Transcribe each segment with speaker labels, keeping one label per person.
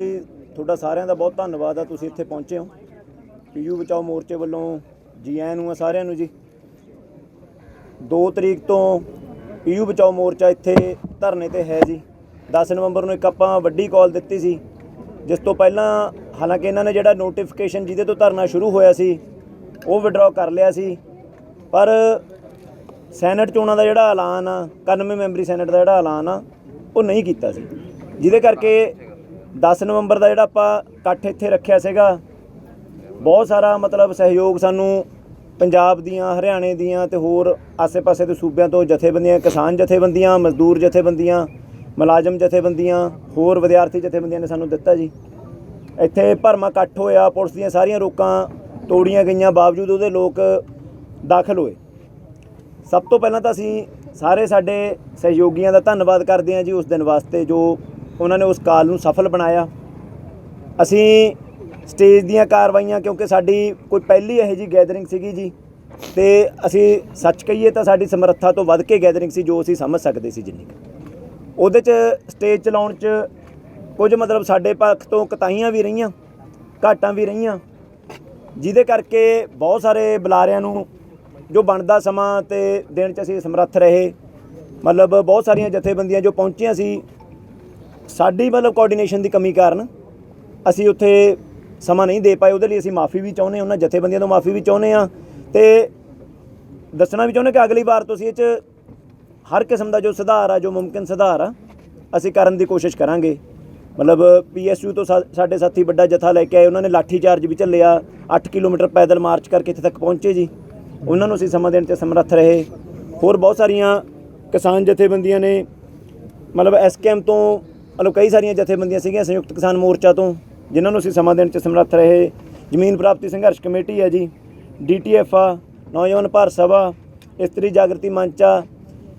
Speaker 1: ਤੁਹਾਡਾ ਸਾਰਿਆਂ ਦਾ ਬਹੁਤ ਧੰਨਵਾਦ ਆ, ਤੁਸੀਂ ਇੱਥੇ ਪਹੁੰਚੇ ਹੋ। ਪੀਯੂ ਬਚਾਓ ਮੋਰਚੇ ਵੱਲੋਂ ਜੀ ਆਇਆਂ ਨੂੰ ਆ ਸਾਰਿਆਂ ਨੂੰ ਜੀ। 2 ਤਰੀਕ ਤੋਂ ਪੀਯੂ ਬਚਾਓ ਮੋਰਚਾ ਇੱਥੇ ਧਰਨੇ ਤੇ ਹੈ ਜੀ। 10 ਨਵੰਬਰ ਨੂੰ ਇੱਕ ਆਪਾਂ ਵੱਡੀ ਕਾਲ ਦਿੱਤੀ ਸੀ। ਜਿਸ ਤੋਂ ਪਹਿਲਾਂ ਹਾਲਾਂਕਿ ਇਹਨਾਂ ਨੇ ਜਿਹੜਾ ਨੋਟੀਫਿਕੇਸ਼ਨ ਜਿਹਦੇ ਤੋਂ ਧਰਨਾ ਸ਼ੁਰੂ ਹੋਇਆ ਸੀ, ਉਹ ਵਿਡਰਾਅ ਕਰ ਲਿਆ ਸੀ। ਪਰ ਸੈਨੇਟ ਚੋਣਾਂ ਦਾ ਜਿਹੜਾ ਐਲਾਨ ਆ 91 ਮੈਂਬਰੀ ਸੈਨੇਟ ਦਾ ਜਿਹੜਾ ਐਲਾਨ ਆ, ਉਹ ਨਹੀਂ ਕੀਤਾ ਸੀ। ਜਿਹਦੇ ਕਰਕੇ 10 ਨਵੰਬਰ ਦਾ ਜਿਹੜਾ ਆਪਾਂ ਇਕੱਠ ਇੱਥੇ ਰੱਖਿਆ ਸੀਗਾ, ਬਹੁਤ ਸਾਰਾ ਮਤਲਬ ਸਹਿਯੋਗ ਸਾਨੂੰ ਪੰਜਾਬ ਦੀਆਂ, ਹਰਿਆਣੇ ਦੀਆਂ ਤੇ ਹੋਰ ਆਸੇ-ਪਾਸੇ ਦੇ ਸੂਬਿਆਂ ਤੋਂ ਜਥੇਬੰਦੀਆਂ, ਕਿਸਾਨ ਜਥੇਬੰਦੀਆਂ, ਮਜ਼ਦੂਰ ਜਥੇਬੰਦੀਆਂ, ਮੁਲਾਜ਼ਮ ਜਥੇਬੰਦੀਆਂ, ਹੋਰ ਵਿਦਿਆਰਥੀ ਜਥੇਬੰਦੀਆਂ ਨੇ ਸਾਨੂੰ ਦਿੱਤਾ ਜੀ। ਇੱਥੇ ਭਰਮਾ ਇਕੱਠ ਹੋਇਆ, ਪੁਲਿਸ ਦੀਆਂ ਸਾਰੀਆਂ ਰੋਕਾਂ ਤੋੜੀਆਂ ਗਈਆਂ, ਬਾਵਜੂਦ ਉਹਦੇ ਲੋਕ ਦਾਖਲ ਹੋਏ। ਸਭ ਤੋਂ ਪਹਿਲਾਂ ਤਾਂ ਅਸੀਂ ਸਾਰੇ ਸਾਡੇ ਸਹਿਯੋਗੀਆਂ ਦਾ ਧੰਨਵਾਦ ਕਰਦੇ ਹਾਂ ਜੀ ਉਸ ਦਿਨ ਵਾਸਤੇ ਜੋ ਉਹਨਾਂ ਨੇ ਉਸ ਕਾਲ ਨੂੰ ਸਫਲ ਬਣਾਇਆ ਅਸੀਂ ਸਟੇਜ ਦੀਆਂ ਕਾਰਵਾਈਆਂ, ਕਿਉਂਕਿ ਸਾਡੀ ਕੋਈ ਪਹਿਲੀ ਇਹੋ ਜੀ ਗੈਦਰਿੰਗ ਸੀਗੀ ਜੀ, ਤੇ ਅਸੀਂ ਸੱਚ ਕਹੀਏ ਤਾਂ ਸਾਡੀ ਸਮਰੱਥਾ ਤੋਂ ਵੱਧ ਕੇ ਗੈਦਰਿੰਗ ਸੀ, ਜੋ ਅਸੀਂ ਸਮਝ ਸਕਦੇ ਸੀ ਜਿੰਨੀ ਕੁ। ਉਹਦੇ 'ਚ ਸਟੇਜ ਚਲਾਉਣ 'ਚ ਕੁਝ ਮਤਲਬ ਸਾਡੇ ਪੱਖ ਤੋਂ ਕਤਾਈਆਂ ਵੀ ਰਹੀਆਂ, ਘਾਟਾਂ ਵੀ ਰਹੀਆਂ ਜਿਹਦੇ ਕਰਕੇ ਬਹੁਤ ਸਾਰੇ ਬੁਲਾਰਿਆਂ ਨੂੰ ਜੋ ਬਣਦਾ ਸਮਾਂ ਤੇ ਦੇਣ 'ਚ ਅਸੀਂ ਸਮਰੱਥ ਰਹੇ, ਮਤਲਬ ਬਹੁਤ ਸਾਰੀਆਂ ਜਥੇਬੰਦੀਆਂ ਜੋ ਪਹੁੰਚੀਆਂ ਸੀ ਸਾਡੀ ਮਤਲਬ ਕੋਆਰਡੀਨੇਸ਼ਨ ਦੀ ਕਮੀ ਕਾਰਨ ਅਸੀਂ ਉੱਥੇ ਸਮਾਂ ਨਹੀਂ ਦੇ ਪਾਏ। ਉਹਦੇ ਲਈ ਅਸੀਂ ਮਾਫੀ ਵੀ ਚਾਹੁੰਦੇ ਉਹਨਾਂ ਜਥੇਬੰਦੀਆਂ ਤੋਂ ਮਾਫੀ ਵੀ ਚਾਹੁੰਦੇ ਹਾਂ ਤੇ ਦੱਸਣਾ ਵੀ ਚਾਹੁੰਦੇ ਕਿ ਅਗਲੀ ਵਾਰ ਤੁਸੀਂ ਇਹ 'ਚ ਹਰ ਕਿਸਮ ਦਾ ਜੋ ਸੁਧਾਰ ਆ, ਜੋ ਮੁਮਕਿਨ ਸੁਧਾਰ ਆ, ਅਸੀਂ ਕਰਨ ਦੀ ਕੋਸ਼ਿਸ਼ ਕਰਾਂਗੇ। ਮਤਲਬ ਪੀਐਸਯੂ ਤੋਂ ਸਾਡੇ ਸਾਥੀ ਵੱਡਾ ਜਥਾ ਲੈ ਕੇ ਆਏ, ਉਹਨਾਂ ਨੇ ਲਾਠੀ ਚਾਰਜ ਵੀ ਚੱਲਿਆ 8 ਕਿਲੋਮੀਟਰ ਪੈਦਲ ਮਾਰਚ ਕਰਕੇ ਇੱਥੇ ਤੱਕ ਪਹੁੰਚੇ ਜੀ। ਉਹਨਾਂ ਨੂੰ ਅਸੀਂ ਸਮਾਂ ਦੇਣ 'ਤੇ ਸਮਰੱਥ ਰਹੇ। ਹੋਰ ਬਹੁਤ ਸਾਰੀਆਂ ਕਿਸਾਨ ਜਥੇਬੰਦੀਆਂ ਨੇ ਮਤਲਬ ਐਸਕੇਐਮ ਤੋਂ ਮਤਲਬ ਕਈ ਸਾਰੀਆਂ ਜਥੇਬੰਦੀਆਂ ਸੀਗੀਆਂ ਸੰਯੁਕਤ ਕਿਸਾਨ ਮੋਰਚਾ ਤੋਂ, ਜਿਨ੍ਹਾਂ ਨੂੰ ਅਸੀਂ ਸਮਾਂ ਦੇਣ 'ਚ ਸਮਰੱਥ ਰਹੇ। ਜ਼ਮੀਨ ਪ੍ਰਾਪਤੀ ਸੰਘਰਸ਼ ਕਮੇਟੀ ਹੈ ਜੀ ਡੀਟੀਐਫ ਆ, ਨੌਜਵਾਨ ਭਾਰਤ ਸਭਾ, ਇਸਤਰੀ ਜਾਗਰਤੀ ਮੰਚ। ਆ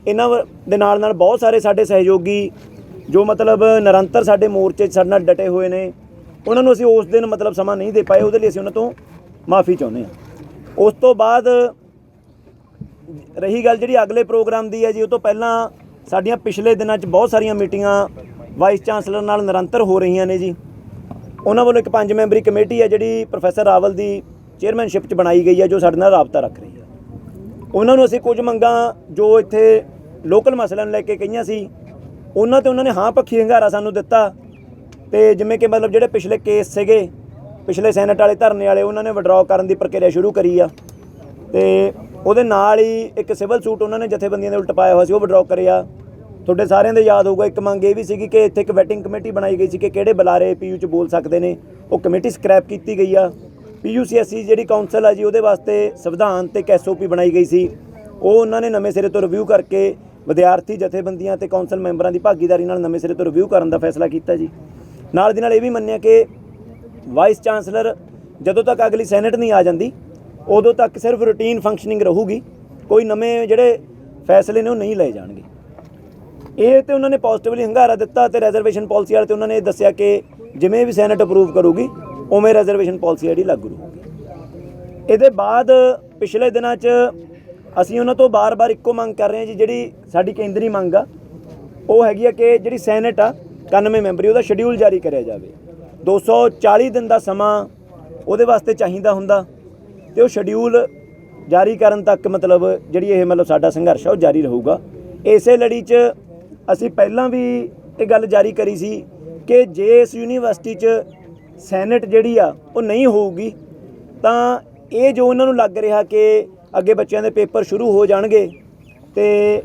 Speaker 1: ਇਹਨਾਂ ਵ- ਦੇ ਨਾਲ ਨਾਲ ਬਹੁਤ ਸਾਰੇ ਸਾਡੇ ਸਹਿਯੋਗੀ, ਜੋ ਮਤਲਬ ਨਿਰੰਤਰ ਸਾਡੇ ਮੋਰਚੇ 'ਚ ਸਾਡੇ ਨਾਲ ਡਟੇ ਹੋਏ ਨੇ, ਉਹਨਾਂ ਨੂੰ ਅਸੀਂ ਉਸ ਦਿਨ ਮਤਲਬ ਸਮਾਂ ਨਹੀਂ ਦੇ ਪਾਏ, ਉਹਦੇ ਲਈ ਅਸੀਂ ਉਹਨਾਂ ਤੋਂ ਮਾਫੀ ਚਾਹੁੰਦੇ ਹਾਂ। ਉਸ ਤੋਂ ਬਾਅਦ ਰਹੀ ਗੱਲ ਜਿਹੜੀ ਅਗਲੇ ਪ੍ਰੋਗਰਾਮ ਦੀ ਹੈ ਜੀ, ਉਹ ਤੋਂ ਪਹਿਲਾਂ ਸਾਡੀਆਂ ਪਿਛਲੇ ਦਿਨਾਂ 'ਚ ਬਹੁਤ ਸਾਰੀਆਂ ਮੀਟਿੰਗਾਂ ਵਾਈਸ ਚਾਂਸਲਰ ਨਾਲ ਨਿਰੰਤਰ ਹੋ ਰਹੀਆਂ ਨੇ ਜੀ। ਉਹਨਾਂ ਵੱਲੋਂ ਇੱਕ ਪੰਜ ਮੈਂਬਰੀ ਕਮੇਟੀ ਹੈ ਜਿਹੜੀ ਪ੍ਰੋਫੈਸਰ ਰਾਵਲ ਦੀ ਚੇਅਰਮੈਨਸ਼ਿਪ 'ਚ ਬਣਾਈ ਗਈ ਹੈ ਜੋ ਸਾਡੇ ਨਾਲ ਰਾਬਤਾ ਰੱਖ ਰਹੀ ਹੈ ਉਹਨਾਂ ਨੂੰ ਅਸੀਂ ਕੁਝ ਮੰਗਾਂ ਜੋ ਇੱਥੇ ਲੋਕਲ ਮਸਲਿਆਂ ਨੂੰ ਲੈ ਕੇ ਕਹੀਆਂ ਸੀ, ਉਹਨਾਂ ਤੇ ਉਹਨਾਂ ਨੇ ਹਾਂ ਪੱਖੀ ਹੰਗਾਰਾ ਸਾਨੂੰ ਦਿੱਤਾ ਤੇ ਜਿਵੇਂ ਕਿ ਮਤਲਬ ਜਿਹੜੇ ਪਿਛਲੇ ਕੇਸ ਸੀਗੇ, ਪਿਛਲੇ ਸੈਨੇਟ ਵਾਲੇ ਧਰਨੇ ਵਾਲੇ, ਉਹਨਾਂ ਨੇ ਵਿਡਰਾਅ ਕਰਨ ਦੀ ਪ੍ਰਕਿਰਿਆ ਸ਼ੁਰੂ ਕਰੀ ਆ। ਤੇ ਉਹਦੇ ਨਾਲ ਹੀ ਇੱਕ ਸਿਵਲ ਸੂਟ ਉਹਨਾਂ ਨੇ ਜਥੇਬੰਦੀਆਂ ਦੇ ਉਲਟ ਪਾਇਆ ਹੋਇਆ ਸੀ, ਉਹ ਵਿਡਰਾਅ ਕਰਿਆ। ਤੁਹਾਡੇ ਸਾਰਿਆਂ ਦੇ ਯਾਦ ਹੋਊਗਾ, ਇੱਕ ਮੰਗ ਇਹ ਵੀ ਸੀਗੀ ਕਿ ਇੱਥੇ ਇੱਕ ਵੈਟਿੰਗ ਕਮੇਟੀ ਬਣਾਈ ਗਈ ਸੀ ਕਿ ਕਿਹੜੇ ਬੁਲਾਰੇ ਪੀਯੂ ਚ ਬੋਲ ਸਕਦੇ ਨੇ। ਉਹ ਕਮੇਟੀ ਸਕ੍ਰੈਪ ਕੀਤੀ ਗਈ ਆ। ਪੀਯੂਸੀਐਸਸੀ ਜਿਹੜੀ ਕਾਉਂਸਲ ਆ ਜੀ, ਉਹਦੇ ਵਾਸਤੇ ਸੰਵਿਧਾਨ ਤੇ ਇੱਕ ਐਸਓਪੀ ਬਣਾਈ ਗਈ ਸੀ। ਉਹ ਉਹਨਾਂ ਨੇ ਨਵੇਂ ਸਿਰੇ ਤੋਂ ਰਿਵਿਊ ਕਰਕੇ ਵਿਦਿਆਰਥੀ ਜਥੇਬੰਦੀਆਂ ਤੇ ਕਾਉਂਸਲ ਮੈਂਬਰਾਂ ਦੀ ਭਾਗੀਦਾਰੀ ਨਾਲ ਨਵੇਂ ਸਿਰੇ ਤੋਂ ਰਿਵਿਊ ਕਰਨ ਦਾ ਫੈਸਲਾ ਕੀਤਾ ਜੀ। ਨਾਲ ਦੀ ਨਾਲ ਇਹ ਵੀ ਮੰਨਿਆ ਕਿ ਵਾਈਸ ਚਾਂਸਲਰ ਜਦੋਂ ਤੱਕ ਅਗਲੀ ਸੈਨੇਟ ਨਹੀਂ ਆ ਜਾਂਦੀ, ਉਦੋਂ ਤੱਕ ਸਿਰਫ ਰੂਟੀਨ ਫੰਕਸ਼ਨਿੰਗ ਰਹੂਗੀ। ਕੋਈ ਨਵੇਂ ਜਿਹੜੇ ਫੈਸਲੇ ਨੇ ਉਹ ਨਹੀਂ ਲਏ ਜਾਣਗੇ। ਇਹ ਤੇ ਉਹਨਾਂ ਨੇ ਪੋਜ਼ਿਟਿਵਲੀ ਹੰਗਾਰਾ ਦਿੱਤਾ ਤੇ ਰਿਜ਼ਰਵੇਸ਼ਨ ਪਾਲਿਸੀ ਵਾਲੇ ਤੇ ਉਹਨਾਂ ਨੇ ਇਹ ਦੱਸਿਆ ਕਿ ਜਿਵੇਂ ਵੀ ਸੈਨੇਟ ਅਪਰੂਵ ਕਰੂਗੀ, ਉਵੇਂ ਰਿਜ਼ਰਵੇਸ਼ਨ ਪਾਲਿਸੀ ਜਿਹੜੀ ਲਾਗੂ ਰਹੂਗੀ। ਇਹਦੇ ਬਾਅਦ ਪਿਛਲੇ ਦਿਨਾਂ 'ਚ ਅਸੀਂ ਉਹਨਾਂ ਤੋਂ ਬਾਰ-ਬਾਰ ਇੱਕੋ ਮੰਗ ਕਰ ਰਹੇ ਹਾਂ ਜੀ, ਜਿਹੜੀ ਸਾਡੀ ਕੇਂਦਰੀ ਮੰਗ ਆ, ਉਹ ਹੈਗੀ ਆ ਕਿ ਜਿਹੜੀ ਸੈਨੇਟ ਆ 91 ਮੈਂਬਰੀ, ਉਹਦਾ ਸ਼ਡਿਊਲ ਜਾਰੀ ਕਰਿਆ ਜਾਵੇ। 240 ਦਿਨ ਦਾ ਸਮਾਂ ਉਹਦੇ ਵਾਸਤੇ ਚਾਹੀਦਾ ਹੁੰਦਾ ਤੇ ਉਹ ਸ਼ਡਿਊਲ ਜਾਰੀ ਕਰਨ ਤੱਕ ਮਤਲਬ ਜਿਹੜੀ ਇਹ ਮਤਲਬ ਸਾਡਾ ਸੰਘਰਸ਼ ਆ, ਉਹ ਜਾਰੀ ਰਹੂਗਾ। ਇਸੇ ਲੜੀ 'ਚ ਅਸੀਂ ਪਹਿਲਾਂ ਵੀ ਇਹ ਗੱਲ ਜਾਰੀ ਕਰੀ ਸੀ ਕਿ ਜੇ ਇਸ ਯੂਨੀਵਰਸਿਟੀ 'ਚ ਸੈਨੇਟ ਜਿਹੜੀ ਆ, ਉਹ ਨਹੀਂ ਹੋਊਗੀ, ਤਾਂ ਇਹ ਜੋ ਉਹਨਾਂ ਨੂੰ ਲੱਗ ਰਿਹਾ ਕਿ ਅੱਗੇ ਬੱਚਿਆਂ ਦੇ ਪੇਪਰ ਸ਼ੁਰੂ ਹੋ ਜਾਣਗੇ ਤੇ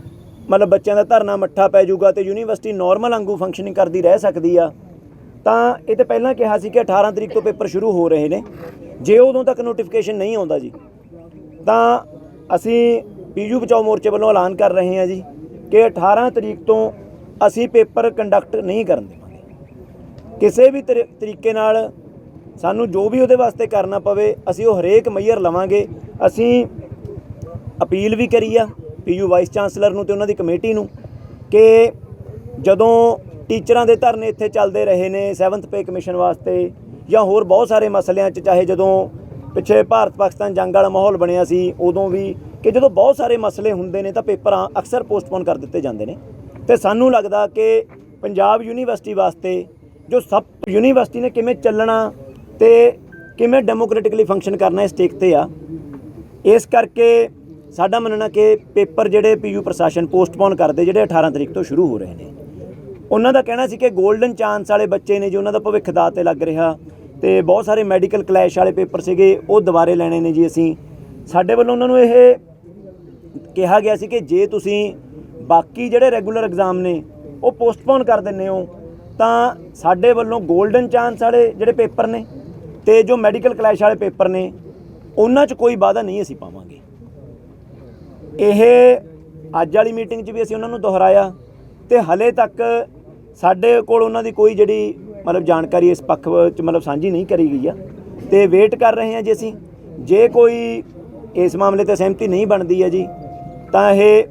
Speaker 1: ਮਤਲਬ ਬੱਚਿਆਂ ਦਾ ਧਰਨਾ ਮੱਠਾ ਪੈ ਜਾਊਗਾ ਤੇ ਯੂਨੀਵਰਸਿਟੀ ਨਾਰਮਲ ਵਾਂਗੂ ਫੰਕਸ਼ਨਿੰਗ ਕਰਦੀ ਰਹਿ ਸਕਦੀ ਆ, ਤਾਂ ਇਹ ਤੇ ਪਹਿਲਾਂ ਕਿਹਾ ਸੀ ਕਿ 18 ਤਰੀਕ ਤੋਂ ਪੇਪਰ ਸ਼ੁਰੂ ਹੋ ਰਹੇ ਨੇ, ਜੇ ਉਦੋਂ ਤੱਕ ਨੋਟੀਫਿਕੇਸ਼ਨ ਨਹੀਂ ਆਉਂਦਾ ਜੀ, ਤਾਂ ਅਸੀਂ ਪੀਯੂ ਬਚਾਓ ਮੋਰਚੇ ਵੱਲੋਂ ਐਲਾਨ ਕਰ ਰਹੇ ਹਾਂ ਜੀ ਕਿ 18 ਤਰੀਕ ਤੋਂ ਅਸੀਂ ਪੇਪਰ ਕੰਡਕਟ ਨਹੀਂ ਕਰਨ ਦੇਵਾਂਗੇ। ਕਿਸੇ ਵੀ ਤਰੀ- ਤਰੀਕੇ ਨਾਲ ਸਾਨੂੰ ਜੋ ਵੀ ਉਹਦੇ ਵਾਸਤੇ ਕਰਨਾ ਪਵੇ, ਅਸੀਂ ਉਹ ਹਰੇਕ ਮਈਰ ਲਵਾਂਗੇ। ਅਸੀਂ ਅਪੀਲ ਵੀ ਕਰੀ ਆ ਪੀਯੂ ਵਾਈਸ ਚਾਂਸਲਰ ਨੂੰ ਤੇ ਉਹਨਾਂ ਦੀ ਕਮੇਟੀ ਨੂੰ ਕਿ ਜਦੋਂ ਟੀਚਰਾਂ ਦੇ ਧਰਨੇ ਇੱਥੇ ਚੱਲਦੇ ਰਹੇ ਨੇ 7th ਪੇ ਕਮਿਸ਼ਨ ਵਾਸਤੇ ਜਾਂ ਹੋਰ ਬਹੁਤ ਸਾਰੇ ਮਸਲਿਆਂ 'ਚ, ਚਾਹੇ ਜਦੋਂ ਪਿੱਛੇ ਭਾਰਤ ਪਾਕਿਸਤਾਨ ਜੰਗ ਵਾਲਾ ਮਾਹੌਲ ਬਣਿਆ ਸੀ, ਉਦੋਂ ਵੀ ਕਿ ਜਦੋਂ ਬਹੁਤ ਸਾਰੇ ਮਸਲੇ ਹੁੰਦੇ ਨੇ ਤਾਂ ਪੇਪਰ ਅਕਸਰ ਪੋਸਟਪੋਨ ਕਰ ਦਿੱਤੇ ਜਾਂਦੇ ਨੇ। ਤੇ ਸਾਨੂੰ ਲੱਗਦਾ ਕਿ ਪੰਜਾਬ ਯੂਨੀਵਰਸਿਟੀ ਵਾਸਤੇ ਜੋ ਸਭ ਯੂਨੀਵਰਸਿਟੀ ਨੇ ਕਿਵੇਂ ਚੱਲਣਾ ਤੇ ਕਿਵੇਂ ਡੈਮੋਕ੍ਰੈਟਿਕਲੀ ਫੰਕਸ਼ਨ ਕਰਨਾ ਇਸ ਸਟੇਕ ਤੇ ਆ, ਇਸ ਕਰਕੇ ਸਾਡਾ ਮੰਨਣਾ ਕਿ ਪੇਪਰ ਜਿਹੜੇ ਪੀਯੂ ਪ੍ਰਸ਼ਾਸਨ ਪੋਸਟਪੋਨ ਕਰਦੇ ਜਿਹੜੇ 18 ਤਰੀਕ ਤੋਂ ਸ਼ੁਰੂ ਹੋ ਰਹੇ ਨੇ। ਉਹਨਾਂ ਦਾ ਕਹਿਣਾ ਸੀ ਕਿ 골ਡਨ ਚਾਂਸ ਵਾਲੇ ਬੱਚੇ ਨੇ ਜੀ, ਉਹਨਾਂ ਦਾ ਭਵਿੱਖ ਦਾ ਤੇ ਲੱਗ ਰਿਹਾ ਤੇ ਬਹੁਤ ਸਾਰੇ ਮੈਡੀਕਲ ਕਲੈਸ਼ ਵਾਲੇ ਪੇਪਰ ਸੀਗੇ, ਉਹ ਦੁਬਾਰੇ ਲੈਣੇ ਨੇ ਜੀ ਅਸੀਂ। ਸਾਡੇ ਵੱਲੋਂ ਉਹਨਾਂ ਨੂੰ ਇਹ ਕਿਹਾ ਗਿਆ ਸੀ ਕਿ ਜੇ ਤੁਸੀਂ ਬਾਕੀ ਜਿਹੜੇ ਰੈਗੂਲਰ ਐਗਜ਼ਾਮ ਨੇ, ਉਹ ਪੋਸਟਪੋਨ ਕਰ ਦਿੰਦੇ ਹੋ। ਤਾਂ ਸਾਡੇ ਵੱਲੋਂ 골ਡਨ ਚਾਂਸ ਵਾਲੇ ਜਿਹੜੇ ਪੇਪਰ ਨੇ ਤੇ ਜੋ ਮੈਡੀਕਲ ਕਲੈਸ਼ ਵਾਲੇ ਪੇਪਰ ਨੇ, ਉਹਨਾਂ 'ਚ ਕੋਈ ਵਾਅਦਾ ਨਹੀਂ ਅਸੀਂ ਪਾਵਾਂਗੇ। ਇਹ ਅੱਜ ਵਾਲੀ ਮੀਟਿੰਗ 'ਚ ਵੀ ਅਸੀਂ ਉਹਨਾਂ ਨੂੰ ਦੁਹਰਾਇਆ ਤੇ ਹਲੇ ਤੱਕ ਸਾਡੇ ਕੋਲ ਉਹਨਾਂ ਦੀ ਕੋਈ ਜਿਹੜੀ ਮਤਲਬ ਜਾਣਕਾਰੀ ਇਸ ਪੱਖ ਵਿੱਚ ਮਤਲਬ ਸਾਂਝੀ ਨਹੀਂ ਕਰੀ ਗਈ ਆ। ਤੇ ਵੇਟ ਕਰ ਰਹੇ ਹਾਂ ਜੀ ਅਸੀਂ। ਜੇ ਕੋਈ ਇਸ ਮਾਮਲੇ ਤੇ ਸਹਿਮਤੀ ਨਹੀਂ ਬਣਦੀ ਹੈ ਜੀ, ਤਾਂ ਇਹ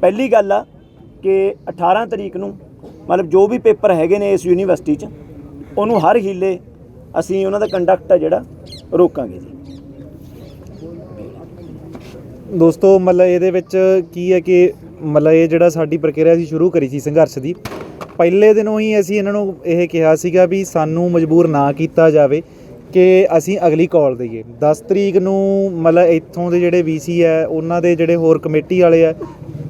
Speaker 1: ਪਹਿਲੀ ਗੱਲ ਆ ਕਿ 18 ਤਰੀਕ ਨੂੰ ਮਤਲਬ ਜੋ ਵੀ ਪੇਪਰ ਹੈਗੇ ਨੇ ਇਸ ਯੂਨੀਵਰਸਿਟੀ 'ਚ, ਉਹਨੂੰ ਹਰ ਹੀਲੇ ਅਸੀਂ ਉਹਨਾਂ ਦਾ ਕੰਡਕਟ ਆ ਜਿਹੜਾ, ਰੋਕਾਂਗੇ ਜੀ।
Speaker 2: ਦੋਸਤੋ, ਮਤਲਬ ਇਹਦੇ ਵਿੱਚ ਕੀ ਹੈ ਕਿ ਮਤਲਬ ਇਹ ਜਿਹੜਾ ਸਾਡੀ ਪ੍ਰਕਿਰਿਆ ਸੀ ਸ਼ੁਰੂ ਕਰੀ ਸੀ ਸੰਘਰਸ਼ ਦੀ, ਪਹਿਲੇ ਦਿਨੋਂ ਹੀ ਅਸੀਂ ਇਹਨਾਂ ਨੂੰ ਇਹ ਕਿਹਾ ਸੀਗਾ ਵੀ ਸਾਨੂੰ ਮਜਬੂਰ ਨਾ ਕੀਤਾ ਜਾਵੇ ਕਿ ਅਸੀਂ ਅਗਲੀ ਕਾਲ ਦਈਏ। 10 ਤਰੀਕ ਨੂੰ ਮਤਲਬ ਇੱਥੋਂ ਦੇ ਜਿਹੜੇ ਵੀਸੀ ਹੈ, ਉਹਨਾਂ ਦੇ ਜਿਹੜੇ ਹੋਰ ਕਮੇਟੀ ਵਾਲੇ ਆ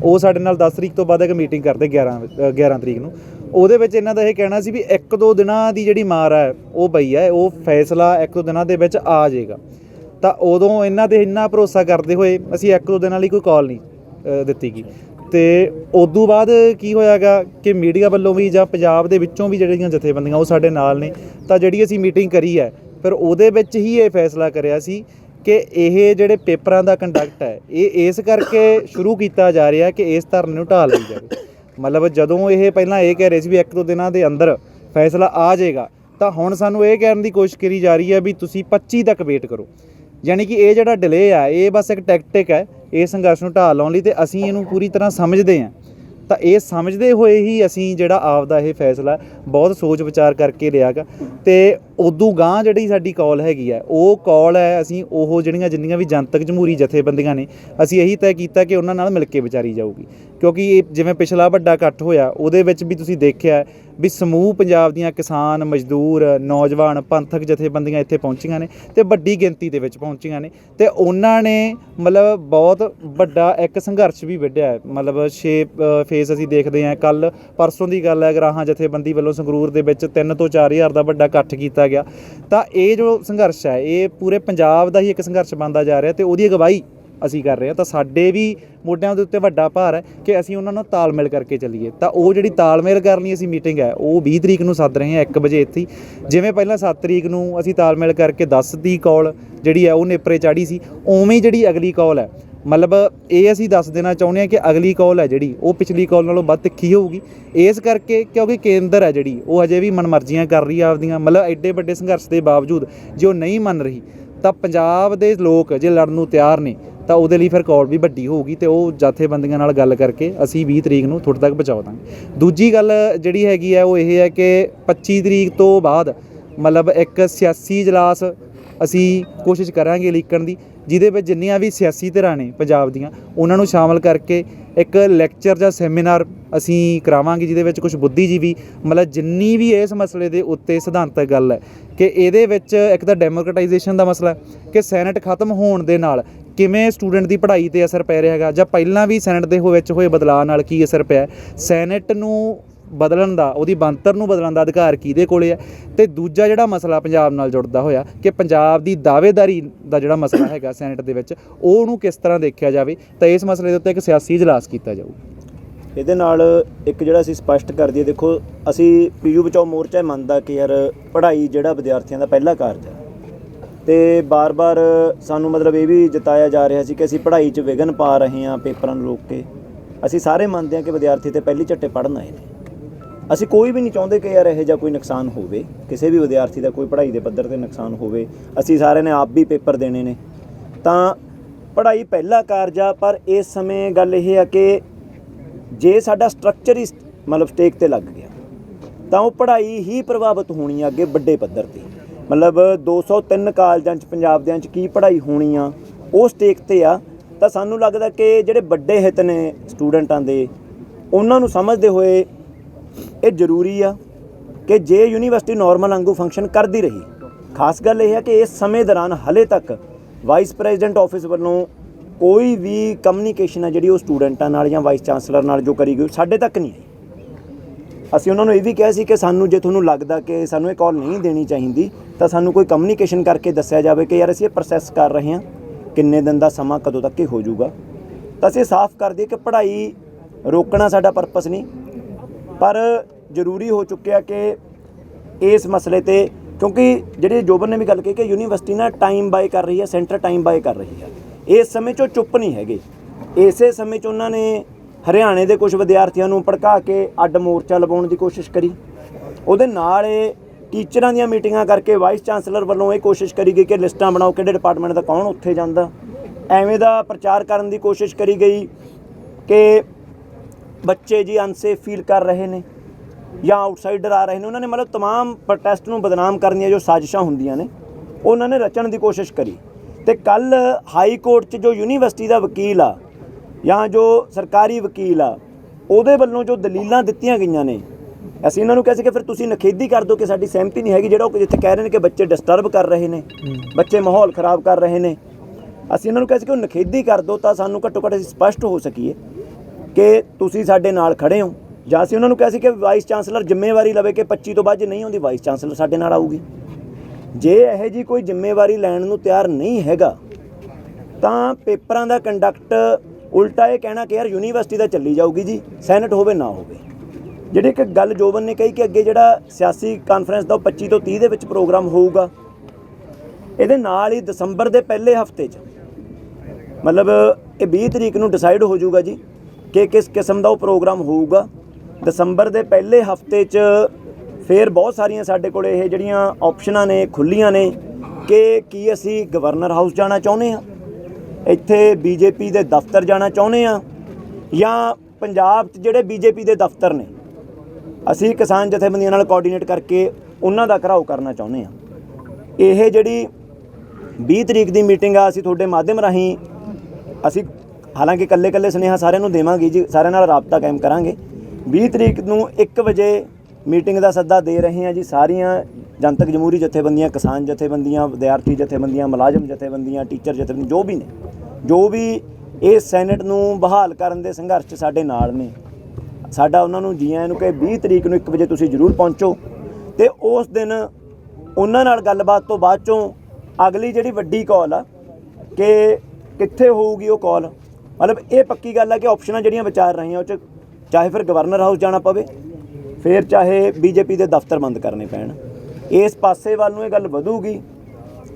Speaker 2: ਉਹ ਸਾਡੇ ਨਾਲ 10 ਤਰੀਕ ਤੋਂ ਬਾਅਦ ਇੱਕ ਮੀਟਿੰਗ ਕਰਦੇ 11 ਅ, 11 ਤਰੀਕ ਨੂੰ। ਉਹਦੇ ਵਿੱਚ ਇਹਨਾਂ ਦਾ ਇਹ ਕਹਿਣਾ ਸੀ ਵੀ ਇੱਕ ਦੋ ਦਿਨਾਂ ਦੀ ਜਿਹੜੀ ਮਾਰ ਹੈ ਉਹ ਪਈ ਹੈ ਉਹ ਫੈਸਲਾ ਇੱਕ ਦੋ ਦਿਨਾਂ ਦੇ ਵਿੱਚ ਆ ਜਾਏਗਾ। ਤਾਂ ਉਦੋਂ ਇਹਨਾਂ ਦੇ ਇੰਨਾ ਭਰੋਸਾ ਕਰਦੇ ਹੋਏ ਅਸੀਂ ਇੱਕ ਦੋ ਦਿਨਾਂ ਲਈ ਕੋਈ ਕਾਲ ਨਹੀਂ ਦਿੱਤੀ ਗਈ ਤੇ ਉਦੋਂ ਬਾਅਦ ਕੀ ਹੋਇਆਗਾ ਕਿ ਮੀਡੀਆ ਵੱਲੋਂ ਵੀ ਜਾਂ ਪੰਜਾਬ ਦੇ ਵਿੱਚੋਂ ਵੀ ਜਿਹੜੀਆਂ ਜਥੇਬੰਦੀਆਂ ਉਹ ਸਾਡੇ ਨਾਲ ਨੇ ਤਾਂ ਜਿਹੜੀ ਅਸੀਂ ਮੀਟਿੰਗ ਕਰੀ ਹੈ ਫਿਰ ਉਹਦੇ ਵਿੱਚ ਹੀ ਇਹ ਫੈਸਲਾ ਕਰਿਆ ਸੀ ਕਿ ਇਹ ਜਿਹੜੇ ਪੇਪਰਾਂ ਦਾ ਕੰਡਕਟ ਹੈ, ਇਹ ਇਸ ਕਰਕੇ ਸ਼ੁਰੂ ਕੀਤਾ ਜਾ ਰਿਹਾ ਕਿ ਇਸ ਧਰਨੇ ਨੂੰ ਢਾਹ ਲਈ ਜਾਵੇ। ਮਤਲਬ ਜਦੋਂ ਇਹ ਪਹਿਲਾਂ ਇਹ ਕਹਿ ਰਹੇ ਸੀ ਵੀ ਇੱਕ ਦੋ ਦਿਨਾਂ ਦੇ ਅੰਦਰ ਫੈਸਲਾ ਆ ਜਾਏਗਾ, ਤਾਂ ਹੁਣ ਸਾਨੂੰ ਇਹ ਕਹਿਣ ਦੀ ਕੋਸ਼ਿਸ਼ ਕਰੀ ਜਾ ਰਹੀ ਹੈ ਵੀ ਤੁਸੀਂ 25 ਤੱਕ ਵੇਟ ਕਰੋ। ਯਾਨੀ ਕਿ ਇਹ ਜਿਹੜਾ ਡਿਲੇ ਆ, ਇਹ ਬਸ ਇੱਕ ਟੈਕਟਿਕ ਹੈ, ਇਹ ਸੰਘਰਸ਼ ਨੂੰ ਢਾਹ ਲਾਉਣ ਲਈ ਤੇ ਅਸੀਂ ਇਹਨੂੰ ਪੂਰੀ ਤਰ੍ਹਾਂ ਸਮਝਦੇ ਹਾਂ। ਤਾਂ ਇਹ ਸਮਝਦੇ ਹੋਏ ਹੀ ਅਸੀਂ ਜਿਹੜਾ ਆਪਦਾ ਇਹ ਫੈਸਲਾ ਬਹੁਤ ਸੋਚ ਵਿਚਾਰ ਕਰਕੇ ਲਿਆਗਾ ਤੇ ਉਦੋਂ ਗਾਂ ਜਿਹੜੀ ਸਾਡੀ ਕਾਲ ਹੈਗੀ ਹੈ ਉਹ ਕਾਲ ਹੈ, ਅਸੀਂ ਉਹ ਜਿਹੜੀਆਂ ਜਿੰਨੀਆਂ ਵੀ ਜਨਤਕ ਜਮਹੂਰੀ ਜਥੇਬੰਦੀਆਂ ਨੇ, ਅਸੀਂ ਇਹੀ ਤੈਅ ਕੀਤਾ ਕਿ ਉਹਨਾਂ ਨਾਲ ਮਿਲ ਕੇ ਵਿਚਾਰੀ ਜਾਊਗੀ। ਕਿਉਂਕਿ ਇਹ ਜਿਵੇਂ ਪਿਛਲਾ ਵੱਡਾ ਇਕੱਠ ਹੋਇਆ, ਉਹਦੇ ਵਿੱਚ ਵੀ ਤੁਸੀਂ ਦੇਖਿਆ ਵੀ ਸਮੂਹ ਪੰਜਾਬ ਦੀਆਂ ਕਿਸਾਨ, ਮਜ਼ਦੂਰ, ਨੌਜਵਾਨ, ਪੰਥਕ ਜਥੇਬੰਦੀਆਂ ਇੱਥੇ ਪਹੁੰਚੀਆਂ ਨੇ ਤੇ ਵੱਡੀ ਗਿਣਤੀ ਦੇ ਵਿੱਚ ਪਹੁੰਚੀਆਂ ਨੇ ਤੇ ਉਹਨਾਂ ਨੇ ਮਤਲਬ ਬਹੁਤ ਵੱਡਾ ਇੱਕ ਸੰਘਰਸ਼ ਵੀ ਵਿੱਢਿਆ ਮਤਲਬ 6 ਫੇਸ ਅਸੀਂ ਦੇਖਦੇ ਹਾਂ। ਕੱਲ ਪਰਸੋਂ ਦੀ ਗੱਲ ਹੈ ਗਰਾਹਾਂ ਜਥੇਬੰਦੀ ਵੱਲੋਂ ਸੰਗਰੂਰ ਦੇ ਵਿੱਚ 3 ਤੋਂ 4000 ਦਾ ਵੱਡਾ ਇਕੱਠ ਕੀਤਾ ਗਿਆ। ਤਾਂ ਇਹ ਜੋ ਸੰਘਰਸ਼ ਹੈ, ਇਹ ਪੂਰੇ ਪੰਜਾਬ ਦਾ ਹੀ ਇੱਕ ਸੰਘਰਸ਼ ਬਣਦਾ ਜਾ ਰਿਹਾ ਤੇ ਉਹਦੀ ਅਗਵਾਈ ਅਸੀਂ ਕਰ ਰਹੇ ਹਾਂ। ਤਾਂ ਸਾਡੇ ਵੀ ਮੋਢਿਆਂ ਦੇ ਉੱਤੇ ਵੱਡਾ ਭਾਰ ਹੈ ਕਿ ਅਸੀਂ ਉਹਨਾਂ ਨੂੰ ਤਾਲਮੇਲ ਕਰਕੇ ਚੱਲੀਏ। ਤਾਂ ਉਹ ਜਿਹੜੀ ਤਾਲਮੇਲ ਕਰਨੀ ਅਸੀਂ ਮੀਟਿੰਗ ਹੈ, ਉਹ 20 ਤਰੀਕ ਨੂੰ ਸੱਦ ਰਹੇ ਹਾਂ 1 ਵਜੇ ਇੱਥੇ ਜਿਵੇਂ ਪਹਿਲਾਂ 7 ਤਰੀਕ ਨੂੰ ਅਸੀਂ ਤਾਲਮੇਲ ਕਰਕੇ 10 ਦੀ ਕਾਲ ਜਿਹੜੀ ਹੈ, ਉਹ ਨੇਪਰੇ ਚਾੜੀ ਸੀ, ਉਵੇਂ ਜਿਹੜੀ ਅਗਲੀ ਕਾਲ ਹੈ ਮਤਲਬ ਇਹ ਅਸੀਂ ਦੱਸ ਦੇਣਾ ਚਾਹੁੰਦੇ ਹਾਂ ਕਿ ਅਗਲੀ ਕਾਲ ਹੈ ਜਿਹੜੀ, ਉਹ ਪਿਛਲੀ ਕਾਲ ਨਾਲੋਂ ਵੱਧ ਤਿੱਖੀ ਹੋਊਗੀ। ਇਸ ਕਰਕੇ ਕਿਉਂਕਿ ਕੇਂਦਰ ਹੈ ਜਿਹੜੀ, ਉਹ ਅਜੇ ਵੀ ਮਨਮਰਜ਼ੀਆਂ ਕਰ ਰਹੀ ਆ ਆਪਦੀਆਂ, ਮਤਲਬ ਐਡੇ ਵੱਡੇ ਸੰਘਰਸ਼ ਦੇ ਬਾਵਜੂਦ ਜੇ ਉਹ ਨਹੀਂ ਮੰਨ ਰਹੀ, ਤਾਂ ਪੰਜਾਬ ਦੇ ਲੋਕ ਜੇ ਲੜਨ ਨੂੰ ਤਿਆਰ ਨੇ, ਤਾਂ ਉਹਦੇ ਲਈ ਫਿਰ ਕਾਲ ਵੀ ਵੱਡੀ ਹੋਊਗੀ ਤੇ ਉਹ ਜਥੇਬੰਦੀਆਂ ਨਾਲ ਗੱਲ ਕਰਕੇ ਅਸੀਂ 20 ਤਰੀਕ ਨੂੰ ਤੁਹਾਡੇ ਤੱਕ ਪਹੁੰਚਾ ਦਾਂਗੇ। ਦੂਜੀ ਗੱਲ ਜਿਹੜੀ ਹੈਗੀ ਹੈ, ਉਹ ਇਹ ਹੈ ਕਿ 25 ਤਰੀਕ ਤੋਂ ਬਾਅਦ ਮਤਲਬ ਇੱਕ ਸਿਆਸੀ ਇਜਲਾਸ ਅਸੀਂ ਕੋਸ਼ਿਸ਼ ਕਰਾਂਗੇ ਲੀਕਣ ਦੀ, ਜਿਹਦੇ ਵਿੱਚ ਜਿੰਨੀਆਂ ਵੀ ਸਿਆਸੀ ਧਿਰਾਂ ਨੇ ਪੰਜਾਬ ਦੀਆਂ, ਉਹਨਾਂ ਨੂੰ ਸ਼ਾਮਲ ਕਰਕੇ ਇੱਕ ਲੈਕਚਰ ਜਾਂ ਸੈਮੀਨਾਰ ਅਸੀਂ ਕਰਾਵਾਂਗੇ, ਜਿਹਦੇ ਵਿੱਚ ਕੁਝ ਬੁੱਧੀਜੀਵੀ, ਮਤਲਬ ਜਿੰਨੀ ਵੀ ਇਸ ਮਸਲੇ ਦੇ ਉੱਤੇ ਸਿਧਾਂਤਕ ਗੱਲ ਹੈ, ਕਿ ਇਹਦੇ ਵਿੱਚ ਇੱਕ ਤਾਂ ਡੈਮੋਕ੍ਰਟਾਈਜੇਸ਼ਨ ਦਾ ਮਸਲਾ ਕਿ ਸੈਨੇਟ ਖਤਮ ਹੋਣ ਦੇ ਨਾਲ ਕਿਵੇਂ ਸਟੂਡੈਂਟ ਦੀ ਪੜ੍ਹਾਈ ਤੇ ਅਸਰ ਪੈ ਰਿਹਾ ਹੈਗਾ, ਜਾਂ ਪਹਿਲਾਂ ਵੀ ਸੈਨੇਟ ਦੇ ਹੋ ਵਿੱਚ ਹੋਏ ਬਦਲਾਅ ਨਾਲ ਕੀ ਅਸਰ ਪਿਆ ਸੈਨੇਟ ਨੂੰ ਬਦਲਣ ਦਾ, ਉਹਦੀ ਬਣਤਰ ਨੂੰ ਬਦਲਣ ਦਾ ਅਧਿਕਾਰ ਕਿਹਦੇ ਕੋਲੇ ਹੈ ਤੇ ਦੂਜਾ ਜਿਹੜਾ ਮਸਲਾ ਪੰਜਾਬ ਨਾਲ ਜੁੜਦਾ ਹੋਇਆ ਕਿ ਪੰਜਾਬ ਦੀ ਦਾਅਵੇਦਾਰੀ ਦਾ ਜਿਹੜਾ ਮਸਲਾ ਹੈਗਾ ਸੈਨੇਟ ਦੇ ਵਿੱਚ, ਉਹਨੂੰ ਕਿਸ ਤਰ੍ਹਾਂ ਦੇਖਿਆ ਜਾਵੇ? ਤਾਂ ਇਸ ਮਸਲੇ ਦੇ ਉੱਤੇ ਇੱਕ ਸਿਆਸੀ ਇਜਲਾਸ ਕੀਤਾ ਜਾਊਗਾ
Speaker 1: ਇਹਦੇ ਨਾਲ ਇੱਕ ਜਿਹੜਾ ਅਸੀਂ ਸਪਸ਼ਟ ਕਰ ਦਈਏ, ਦੇਖੋ, ਅਸੀਂ ਪੀਯੂ ਬਚਾਓ ਮੋਰਚਾ ਇਹ ਮੰਨਦਾ ਕਿ ਯਾਰ ਪੜ੍ਹਾਈ ਜਿਹੜਾ ਵਿਦਿਆਰਥੀਆਂ ਦਾ ਪਹਿਲਾ ਕਾਰਜ ਹੈ ਤੇ ਬਾਰ-ਬਾਰ ਸਾਨੂੰ ਮਤਲਬ ਇਹ ਵੀ ਜਤਾਇਆ ਜਾ ਰਿਹਾ ਸੀ ਕਿ ਅਸੀਂ ਪੜ੍ਹਾਈ 'ਚ ਵਿਘਨ ਪਾ ਰਹੇ ਹਾਂ ਪੇਪਰਾਂ ਨੂੰ ਰੋਕ ਕੇ। ਅਸੀਂ ਸਾਰੇ ਮੰਨਦੇ ਹਾਂ ਕਿ ਵਿਦਿਆਰਥੀ ਤੇ ਪਹਿਲੀ ਝੱਟੇ ਪੜ੍ਹਨ ਆਏ ਨੇ। ਅਸੀਂ ਕੋਈ ਵੀ ਨਹੀਂ ਚਾਹੁੰਦੇ ਕਿ ਯਾਰ ਇਹੋ ਜਿਹਾ ਕੋਈ ਨੁਕਸਾਨ ਹੋਵੇ, ਕਿਸੇ ਵੀ ਵਿਦਿਆਰਥੀ ਦਾ ਕੋਈ ਪੜ੍ਹਾਈ ਦੇ ਪੱਧਰ ਤੇ ਨੁਕਸਾਨ ਹੋਵੇ, ਅਸੀਂ ਸਾਰਿਆਂ ਨੇ ਆਪ ਵੀ ਪੇਪਰ ਦੇਣੇ ਨੇ। ਤਾਂ ਪੜ੍ਹਾਈ ਪਹਿਲਾ ਕਾਰਜ ਆ, ਪਰ ਇਸ ਸਮੇਂ ਗੱਲ ਇਹ ਆ ਕਿ ਜੇ ਸਾਡਾ ਸਟਰਕਚਰ ਹੀ ਮਤਲਬ ਸਟੇਕ ਤੇ ਲੱਗ ਗਿਆ, ਤਾਂ ਉਹ ਪੜ੍ਹਾਈ ਹੀ ਪ੍ਰਭਾਵਿਤ ਹੋਣੀ ਆ ਅੱਗੇ ਵੱਡੇ ਪੱਧਰ ਤੇ। ਮਤਲਬ 203 ਕਾਲਜਾਂ 'ਚ ਪੰਜਾਬ ਦਿਆਂ 'ਚ ਕੀ ਪੜ੍ਹਾਈ ਹੋਣੀ ਆ, ਉਹ ਸਟੇਕ ਤੇ ਆ। ਤਾਂ ਸਾਨੂੰ ਲੱਗਦਾ ਕਿ ਜਿਹੜੇ ਵੱਡੇ ਹਿੱਤ ਨੇ ਸਟੂਡੈਂਟਾਂ ਦੇ, ਉਹਨਾਂ ਨੂੰ ਸਮਝਦੇ ਹੋਏ ਇਹ ਜ਼ਰੂਰੀ ਆ ਕਿ ਜੇ ਯੂਨੀਵਰਸਿਟੀ ਨਾਰਮਲ ਵਾਂਗੂ ਫੰਕਸ਼ਨ ਕਰਦੀ ਰਹੀ, ਖਾਸ ਗੱਲ ਇਹ ਹੈ ਕਿ ਇਸ ਸਮੇਂ ਦੌਰਾਨ ਹਲੇ ਤੱਕ ਵਾਈਸ ਪ੍ਰੈਜ਼ੀਡੈਂਟ ਆਫਿਸ ਵੱਲੋਂ ਕੋਈ ਵੀ ਕਮਿਊਨੀਕੇਸ਼ਨ ਆ ਜਿਹੜੀ ਉਹ ਸਟੂਡੈਂਟਾਂ ਨਾਲ ਜਾਂ ਵਾਈਸ ਚਾਂਸਲਰ ਨਾਲ ਜੋ ਕਰੀ ਗਈ ਸਾਡੇ ਤੱਕ ਨਹੀਂ ਆਈ। ਅਸੀਂ ਉਹਨਾਂ ਨੂੰ ਇਹ ਵੀ ਕਿਹਾ ਸੀ ਕਿ ਸਾਨੂੰ ਜੇ ਤੁਹਾਨੂੰ ਲੱਗਦਾ ਕਿ ਸਾਨੂੰ ਇਹ ਕਾਲ ਨਹੀਂ ਦੇਣੀ ਚਾਹੀਦੀ, ਤਾਂ ਸਾਨੂੰ ਕੋਈ ਕਮਿਊਨੀਕੇਸ਼ਨ ਕਰਕੇ ਦੱਸਿਆ ਜਾਵੇ ਕਿ ਯਾਰ ਅਸੀਂ ਇਹ ਪ੍ਰੋਸੈਸ ਕਰ ਰਹੇ ਹਾਂ, ਕਿੰਨੇ ਦਿਨ ਦਾ ਸਮਾਂ ਕਦੋਂ ਤੱਕ ਇਹ ਹੋ ਜਾਊਗਾ। ਤਾਂ ਅਸੀਂ ਸਾਫ਼ ਕਰ ਦਈਏ ਕਿ ਪੜ੍ਹਾਈ ਰੋਕਣਾ ਸਾਡਾ ਪਰਪਸ ਨਹੀਂ ਪਰ ਜ਼ਰੂਰੀ ਹੋ ਚੁੱਕਿਆ ਕਿ ਇਸ ਮਸਲੇ ਤੇ, ਕਿਉਂਕਿ ਜਿਹੜੇ ਜੋਬਨ ਨੇ ਵੀ ਗੱਲ ਕਹੀ ਕਿ ਯੂਨੀਵਰਸਿਟੀ ਨਾ ਟਾਈਮ ਬਾਏ ਕਰ ਰਹੀ ਹੈ ਸੈਂਟਰ ਟਾਈਮ ਬਾਏ ਕਰ ਰਹੀ ਹੈ। ਇਸ ਸਮੇਂ 'ਚ ਉਹ ਚੁੱਪ ਨਹੀਂ ਹੈਗੇ। ਇਸੇ ਸਮੇਂ 'ਚ ਉਹਨਾਂ ਨੇ ਹਰਿਆਣੇ ਦੇ ਕੁਝ ਵਿਦਿਆਰਥੀਆਂ ਨੂੰ ਭੜਕਾ ਕੇ ਅੱਡ ਮੋਰਚਾ ਲਵਾਉਣ ਦੀ ਕੋਸ਼ਿਸ਼ ਕਰੀ। ਉਹਦੇ ਨਾਲ ਇਹ ਟੀਚਰਾਂ ਦੀਆਂ ਮੀਟਿੰਗਾਂ ਕਰਕੇ ਵਾਈਸ ਚਾਂਸਲਰ ਵੱਲੋਂ ਇਹ ਕੋਸ਼ਿਸ਼ ਕਰੀ ਗਈ ਕਿ ਲਿਸਟਾਂ ਬਣਾਓ ਕਿਹੜੇ ਡਿਪਾਰਟਮੈਂਟ ਦਾ ਕੌਣ ਉੱਥੇ ਜਾਂਦਾ। ਐਵੇਂ ਦਾ ਪ੍ਰਚਾਰ ਕਰਨ ਦੀ ਕੋਸ਼ਿਸ਼ ਕਰੀ ਗਈ ਕਿ ਬੱਚੇ ਜੀ ਅਨਸੇਫ ਫੀਲ ਕਰ ਰਹੇ ਨੇ ਜਾਂ ਆਊਟਸਾਈਡਰ ਆ ਰਹੇ ਨੇ ਉਹਨਾਂ ਨੇ ਮਤਲਬ तमाम ਪ੍ਰੋਟੈਸਟ ਨੂੰ ਬਦਨਾਮ ਕਰਨ ਦੀਆਂ ਜੋ ਸਾਜ਼ਿਸ਼ਾਂ ਹੁੰਦੀਆਂ ਨੇ ਉਹਨਾਂ ਨੇ ਰਚਣ ਦੀ ਕੋਸ਼ਿਸ਼ ਕਰੀ ਤੇ ਕੱਲ ਹਾਈ ਕੋਰਟ 'ਚ ਜੋ ਯੂਨੀਵਰਸਿਟੀ ਦਾ ਵਕੀਲ ਆ ਜਾਂ ਜੋ ਸਰਕਾਰੀ ਵਕੀਲ ਆ ਉਹਦੇ ਵੱਲੋਂ ਜੋ ਦਲੀਲਾਂ ਦਿੱਤੀਆਂ ਗਈਆਂ ਨੇ ਅਸੀਂ ਇਹਨਾਂ ਨੂੰ ਕਿਹਾ ਸੀ ਕਿ ਫਿਰ ਤੁਸੀਂ ਨਖੇਦੀ ਕਰ ਦਿਓ ਕਿ ਸਾਡੀ ਸਹਿਮਤੀ ਨਹੀਂ ਹੈਗੀ ਜਿਹੜਾ ਉਹ ਜਿੱਥੇ ਕਹਿ ਰਹੇ ਨੇ ਕਿ ਬੱਚੇ ਡਿਸਟਰਬ ਕਰ ਰਹੇ ਨੇ ਬੱਚੇ ਮਾਹੌਲ ਖਰਾਬ ਕਰ ਰਹੇ ਨੇ ਅਸੀਂ ਇਹਨਾਂ ਨੂੰ ਕਿਹਾ ਸੀ ਕਿ ਉਹ ਨਖੇਦੀ ਕਰ ਦਿਓ ਤਾਂ ਸਾਨੂੰ ਘੱਟੋ ਘੱਟ ਅਸੀਂ ਸਪਸ਼ਟ ਹੋ ਸਕੀਏ ਕਿ ਤੁਸੀਂ ਸਾਡੇ ਨਾਲ ਖੜੇ ਹੋ। ਜਾਂ ਅਸੀਂ ਉਹਨਾਂ ਨੂੰ ਕਿਹਾ ਸੀ ਕਿ ਵਾਈਸ ਚਾਂਸਲਰ ਜ਼ਿੰਮੇਵਾਰੀ ਲਵੇ ਕਿ 25 ਤੋਂ ਬਾਅਦ ਜੇ ਨਹੀਂ ਹੁੰਦੀ ਵਾਈਸ ਚਾਂਸਲਰ ਸਾਡੇ ਨਾਲ ਆਊਗੀ। ਜੇ ਇਹ ਜੀ ਕੋਈ ਜ਼ਿੰਮੇਵਾਰੀ ਲੈਣ ਨੂੰ ਤਿਆਰ ਨਹੀਂ ਹੈਗਾ, ਤਾਂ ਪੇਪਰਾਂ ਦਾ ਕੰਡਕਟ ਉਲਟਾ ਇਹ ਕਹਿਣਾ ਕਿ ਯਾਰ ਯੂਨੀਵਰਸਿਟੀ ਦਾ ਚੱਲੀ ਜਾਊਗੀ ਜੀ ਸੈਨੇਟ ਹੋਵੇ ਨਾ ਹੋਵੇ। ਜਿਹੜੀ ਇੱਕ ਗੱਲ ਜੋਬਨ ਨੇ ਕਹੀ ਕਿ ਅੱਗੇ ਜਿਹੜਾ ਸਿਆਸੀ ਕਾਨਫਰੰਸ ਦਾ ਉਹ 25 ਤੋਂ 30 ਦੇ ਵਿੱਚ ਪ੍ਰੋਗਰਾਮ ਹੋਊਗਾ, ਇਹਦੇ ਨਾਲ ਹੀ ਦਸੰਬਰ ਦੇ ਪਹਿਲੇ ਹਫ਼ਤੇ 'ਚ, ਮਤਲਬ ਇਹ 20 ਤਰੀਕ ਨੂੰ ਡਿਸਾਈਡ ਹੋ ਜਾਊਗਾ ਜੀ। ਕਿ ਕਿਸ ਕਿਸਮ ਦਾ ਉਹ ਪ੍ਰੋਗਰਾਮ ਹੋਊਗਾ। ਦਸੰਬਰ ਦੇ ਪਹਿਲੇ ਹਫ਼ਤੇ 'ਚ ਫਿਰ ਬਹੁਤ ਸਾਰੀਆਂ ਸਾਡੇ ਕੋਲ ਇਹ ਜਿਹੜੀਆਂ ਆਪਸ਼ਨਾਂ ਨੇ ਖੁੱਲੀਆਂ ਨੇ ਕਿ ਕੀ ਅਸੀਂ ਗਵਰਨਰ ਹਾਊਸ ਜਾਣਾ ਚਾਹੁੰਦੇ ਹਾਂ, ਇੱਥੇ ਬੀਜੇਪੀ ਦੇ ਦਫ਼ਤਰ ਜਾਣਾ ਚਾਹੁੰਦੇ ਹਾਂ ਜਾਂ ਪੰਜਾਬ 'ਚ ਜਿਹੜੇ ਬੀਜੇਪੀ ਦੇ ਦਫ਼ਤਰ ਨੇ, ਅਸੀਂ ਕਿਸਾਨ ਜਥੇਬੰਦੀਆਂ ਨਾਲ ਕੋਆਰਡੀਨੇਟ ਕਰਕੇ ਉਹਨਾਂ ਦਾ ਘਰਾਓ ਕਰਨਾ ਚਾਹੁੰਦੇ ਹਾਂ। ਇਹ ਜਿਹੜੀ 20 ਤਰੀਕ ਦੀ ਮੀਟਿੰਗ ਆ, ਅਸੀਂ ਤੁਹਾਡੇ ਮਾਧਿਅਮ ਰਾਹੀਂ ਅਸੀਂ ਹਾਲਾਂਕਿ ਇਕੱਲੇ ਇਕੱਲੇ ਸੁਨੇਹਾ ਸਾਰਿਆਂ ਨੂੰ ਦੇਵਾਂਗੇ ਜੀ, ਸਾਰਿਆਂ ਨਾਲ ਰਾਬਤਾ ਕਾਇਮ ਕਰਾਂਗੇ। 20 ਤਰੀਕ ਨੂੰ 1 ਵਜੇ ਮੀਟਿੰਗ ਦਾ ਸੱਦਾ ਦੇ ਰਹੇ ਹਾਂ ਜੀ ਸਾਰੀਆਂ ਜਨਤਕ ਜਮਹੂਰੀ ਜਥੇਬੰਦੀਆਂ, ਕਿਸਾਨ ਜਥੇਬੰਦੀਆਂ, ਵਿਦਿਆਰਥੀ ਜਥੇਬੰਦੀਆਂ, ਮੁਲਾਜ਼ਮ ਜਥੇਬੰਦੀਆਂ, ਟੀਚਰ ਜਥੇਬੰਦੀਆਂ, ਜੋ ਵੀ ਨੇ, ਜੋ ਵੀ ਇਹ ਸੈਨੇਟ ਨੂੰ ਬਹਾਲ ਕਰਨ ਦੇ ਸੰਘਰਸ਼ 'ਚ ਸਾਡੇ ਨਾਲ ਨੇ। ਸਾਡਾ ਉਹਨਾਂ ਨੂੰ ਜੀਆਂ ਨੂੰ ਕਿ 20 ਤਰੀਕ ਨੂੰ 1 ਵਜੇ ਤੁਸੀਂ ਜ਼ਰੂਰ ਪਹੁੰਚੋ ਤੇ ਉਸ ਦਿਨ ਉਹਨਾਂ ਨਾਲ ਗੱਲਬਾਤ ਤੋਂ ਬਾਅਦ ਚੋਂ ਅਗਲੀ ਜਿਹੜੀ ਵੱਡੀ ਕਾਲ ਆ, ਕਿ ਕਿੱਥੇ ਹੋਊਗੀ ਉਹ ਕਾਲ? ਮਤਲਬ ਇਹ ਪੱਕੀ ਗੱਲ ਆ ਕਿ ਆਪਸ਼ਨਾਂ ਜਿਹੜੀਆਂ ਵਿਚਾਰ ਰਹੀਆਂ ਉਹ ਚ ਚਾਹੇ ਫਿਰ ਗਵਰਨਰ ਹਾਊਸ ਜਾਣਾ ਪਵੇ, ਫਿਰ ਚਾਹੇ ਬੀਜੇਪੀ ਦੇ ਦਫ਼ਤਰ ਬੰਦ ਕਰਨੇ ਪੈਣ। ਇਸ ਪਾਸੇ ਵੱਲ ਨੂੰ ਇਹ ਗੱਲ ਵਧੂਗੀ।